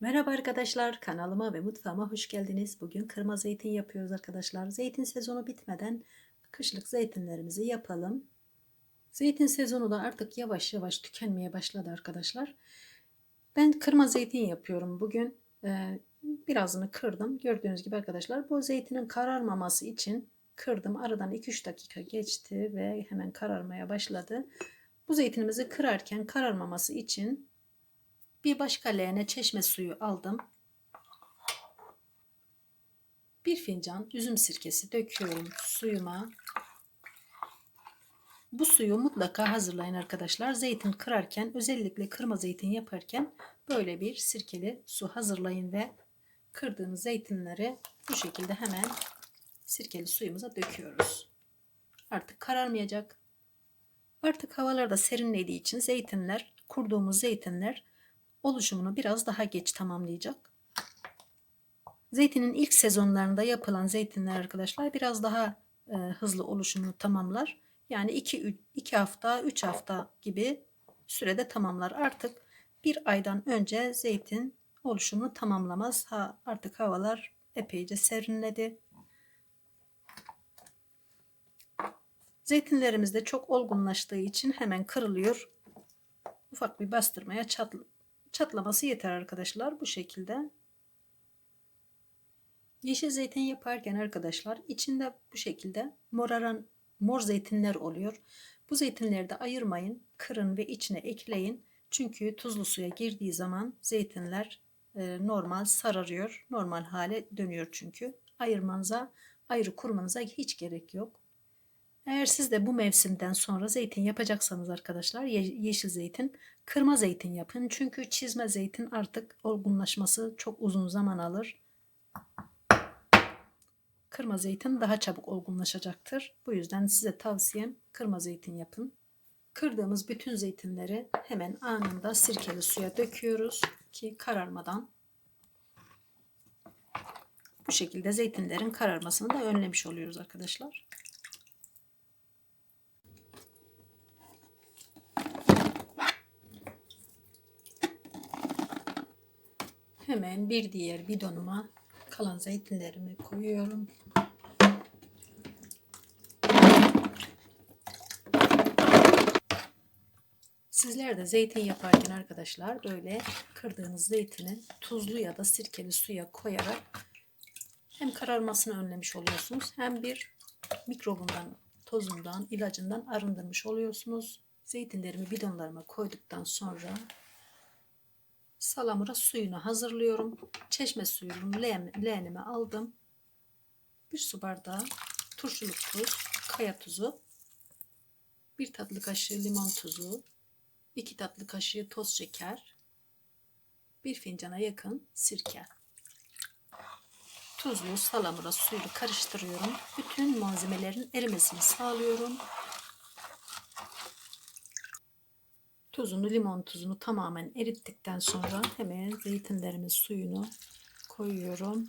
Merhaba arkadaşlar, kanalıma ve mutfağıma hoş geldiniz. Bugün kırma zeytin yapıyoruz arkadaşlar. Zeytin sezonu bitmeden kışlık zeytinlerimizi yapalım. Zeytin sezonu da artık yavaş yavaş tükenmeye başladı arkadaşlar. Ben kırma zeytin yapıyorum bugün. Ee, birazını kırdım. Gördüğünüz gibi arkadaşlar bu zeytinin kararmaması için kırdım. Aradan 2-3 dakika geçti ve hemen kararmaya başladı. Bu zeytinimizi kırarken kararmaması için bir başka leğene çeşme suyu aldım. Bir fincan üzüm sirkesi döküyorum suyuma. Bu suyu mutlaka hazırlayın arkadaşlar. Zeytin kırarken özellikle kırma zeytin yaparken böyle bir sirkeli su hazırlayın ve kırdığınız zeytinleri bu şekilde hemen sirkeli suyumuza döküyoruz. Artık kararmayacak. Artık havalar da serinlediği için zeytinler, kurduğumuz zeytinler oluşumunu biraz daha geç tamamlayacak. Zeytinin ilk sezonlarında yapılan zeytinler arkadaşlar biraz daha e, hızlı oluşumunu tamamlar. Yani 2 2 hafta, 3 hafta gibi sürede tamamlar. Artık bir aydan önce zeytin oluşumunu tamamlamaz. Ha, artık havalar epeyce serinledi. Zeytinlerimiz de çok olgunlaştığı için hemen kırılıyor. Ufak bir bastırmaya çatlı, çatlaması yeter arkadaşlar bu şekilde. Yeşil zeytin yaparken arkadaşlar içinde bu şekilde moraran mor zeytinler oluyor. Bu zeytinleri de ayırmayın. Kırın ve içine ekleyin. Çünkü tuzlu suya girdiği zaman zeytinler e, normal sararıyor. Normal hale dönüyor çünkü. Ayırmanıza, ayrı kurmanıza hiç gerek yok. Eğer siz de bu mevsimden sonra zeytin yapacaksanız arkadaşlar yeşil zeytin, kırma zeytin yapın. Çünkü çizme zeytin artık olgunlaşması çok uzun zaman alır. Kırma zeytin daha çabuk olgunlaşacaktır. Bu yüzden size tavsiyem kırma zeytin yapın. Kırdığımız bütün zeytinleri hemen anında sirkeli suya döküyoruz ki kararmadan bu şekilde zeytinlerin kararmasını da önlemiş oluyoruz arkadaşlar. Hemen bir diğer bidonuma kalan zeytinlerimi koyuyorum. Sizler de zeytin yaparken arkadaşlar böyle kırdığınız zeytini tuzlu ya da sirkeli suya koyarak hem kararmasını önlemiş oluyorsunuz hem bir mikrobundan, tozundan, ilacından arındırmış oluyorsunuz. Zeytinlerimi bidonlarıma koyduktan sonra salamura suyunu hazırlıyorum. Çeşme suyunu leğenime aldım. Bir su bardağı turşuluk tuz, kaya tuzu, bir tatlı kaşığı limon tuzu, iki tatlı kaşığı toz şeker, bir fincana yakın sirke. Tuzlu salamura suyunu karıştırıyorum. Bütün malzemelerin erimesini sağlıyorum. Tuzunu, limon tuzunu tamamen erittikten sonra hemen zeytinlerimin suyunu koyuyorum.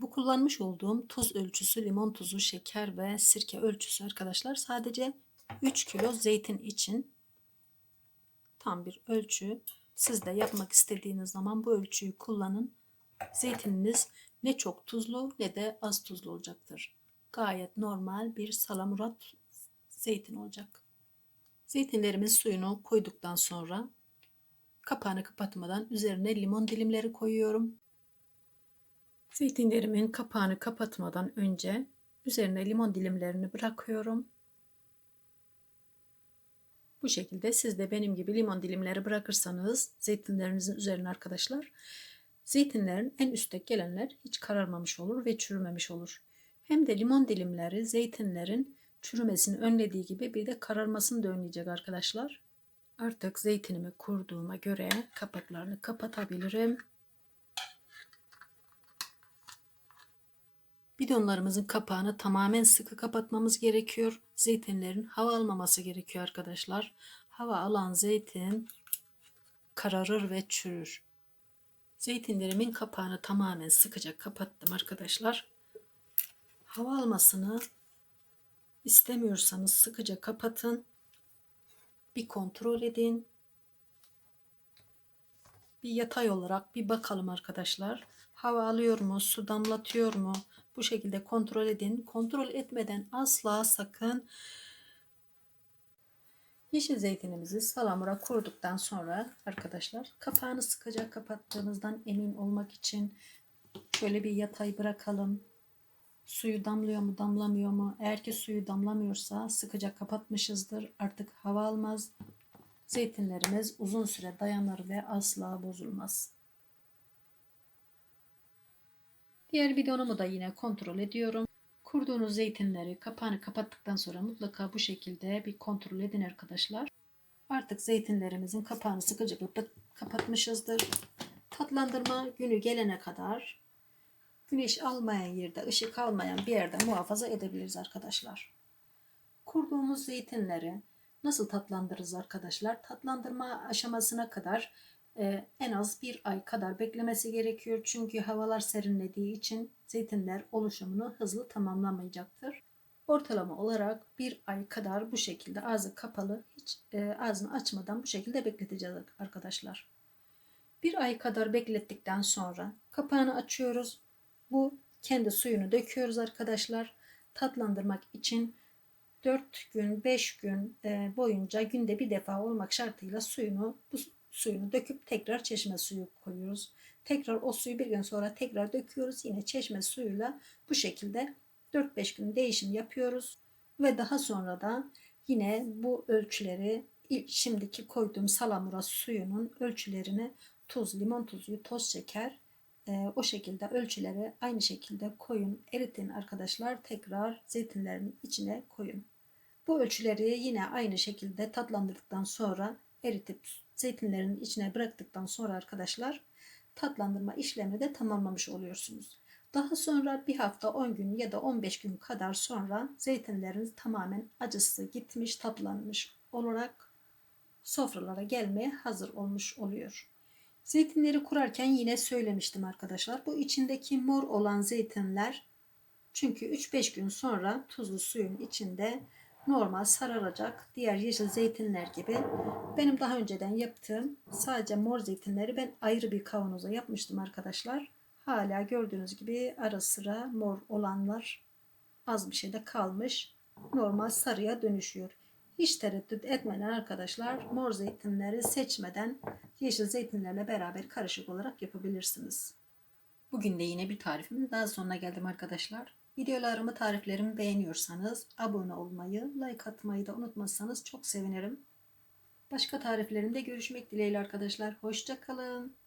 Bu kullanmış olduğum tuz ölçüsü, limon tuzu, şeker ve sirke ölçüsü arkadaşlar sadece 3 kilo zeytin için tam bir ölçü. Siz de yapmak istediğiniz zaman bu ölçüyü kullanın. Zeytininiz ne çok tuzlu ne de az tuzlu olacaktır. Gayet normal bir salamurat zeytin olacak. Zeytinlerimin suyunu koyduktan sonra kapağını kapatmadan üzerine limon dilimleri koyuyorum. Zeytinlerimin kapağını kapatmadan önce üzerine limon dilimlerini bırakıyorum. Bu şekilde siz de benim gibi limon dilimleri bırakırsanız zeytinlerinizin üzerine arkadaşlar zeytinlerin en üstte gelenler hiç kararmamış olur ve çürümemiş olur. Hem de limon dilimleri zeytinlerin çürümesini önlediği gibi bir de kararmasını da önleyecek arkadaşlar. Artık zeytinimi kurduğuma göre kapaklarını kapatabilirim. Bidonlarımızın kapağını tamamen sıkı kapatmamız gerekiyor. Zeytinlerin hava almaması gerekiyor arkadaşlar. Hava alan zeytin kararır ve çürür. Zeytinlerimin kapağını tamamen sıkıca kapattım arkadaşlar. Hava almasını istemiyorsanız sıkıca kapatın. Bir kontrol edin. Bir yatay olarak bir bakalım arkadaşlar. Hava alıyor mu? Su damlatıyor mu? Bu şekilde kontrol edin. Kontrol etmeden asla sakın Yeşil zeytinimizi salamura kurduktan sonra arkadaşlar kapağını sıkıca kapattığınızdan emin olmak için şöyle bir yatay bırakalım. Suyu damlıyor mu damlamıyor mu? Eğer ki suyu damlamıyorsa sıkıca kapatmışızdır. Artık hava almaz. Zeytinlerimiz uzun süre dayanır ve asla bozulmaz. Diğer bidonumu da yine kontrol ediyorum. Kurduğunuz zeytinleri kapağını kapattıktan sonra mutlaka bu şekilde bir kontrol edin arkadaşlar. Artık zeytinlerimizin kapağını sıkıca kapatmışızdır. Tatlandırma günü gelene kadar güneş almayan yerde, ışık almayan bir yerde muhafaza edebiliriz arkadaşlar. Kurduğumuz zeytinleri nasıl tatlandırırız arkadaşlar? Tatlandırma aşamasına kadar en az bir ay kadar beklemesi gerekiyor. Çünkü havalar serinlediği için zeytinler oluşumunu hızlı tamamlamayacaktır. Ortalama olarak bir ay kadar bu şekilde ağzı kapalı hiç e, ağzını açmadan bu şekilde bekleteceğiz arkadaşlar. Bir ay kadar beklettikten sonra kapağını açıyoruz. Bu kendi suyunu döküyoruz arkadaşlar. Tatlandırmak için 4 gün 5 gün e, boyunca günde bir defa olmak şartıyla suyunu bu suyunu döküp tekrar çeşme suyu koyuyoruz. Tekrar o suyu bir gün sonra tekrar döküyoruz. Yine çeşme suyuyla bu şekilde 4-5 gün değişim yapıyoruz. Ve daha sonra da yine bu ölçüleri şimdiki koyduğum salamura suyunun ölçülerini tuz, limon tuzu, toz şeker e, o şekilde ölçüleri aynı şekilde koyun, eritin arkadaşlar. Tekrar zeytinlerin içine koyun. Bu ölçüleri yine aynı şekilde tatlandırdıktan sonra eritip zeytinlerin içine bıraktıktan sonra arkadaşlar tatlandırma işlemini de tamamlamış oluyorsunuz. Daha sonra bir hafta 10 gün ya da 15 gün kadar sonra zeytinleriniz tamamen acısı gitmiş tatlanmış olarak sofralara gelmeye hazır olmuş oluyor. Zeytinleri kurarken yine söylemiştim arkadaşlar. Bu içindeki mor olan zeytinler çünkü 3-5 gün sonra tuzlu suyun içinde normal sararacak diğer yeşil zeytinler gibi. Benim daha önceden yaptığım sadece mor zeytinleri ben ayrı bir kavanoza yapmıştım arkadaşlar. Hala gördüğünüz gibi ara sıra mor olanlar az bir şeyde kalmış. Normal sarıya dönüşüyor. Hiç tereddüt etmeden arkadaşlar mor zeytinleri seçmeden yeşil zeytinlerle beraber karışık olarak yapabilirsiniz. Bugün de yine bir tarifimin daha sonuna geldim arkadaşlar. Videolarımı, tariflerimi beğeniyorsanız abone olmayı, like atmayı da unutmazsanız çok sevinirim. Başka tariflerimde görüşmek dileğiyle arkadaşlar. Hoşçakalın.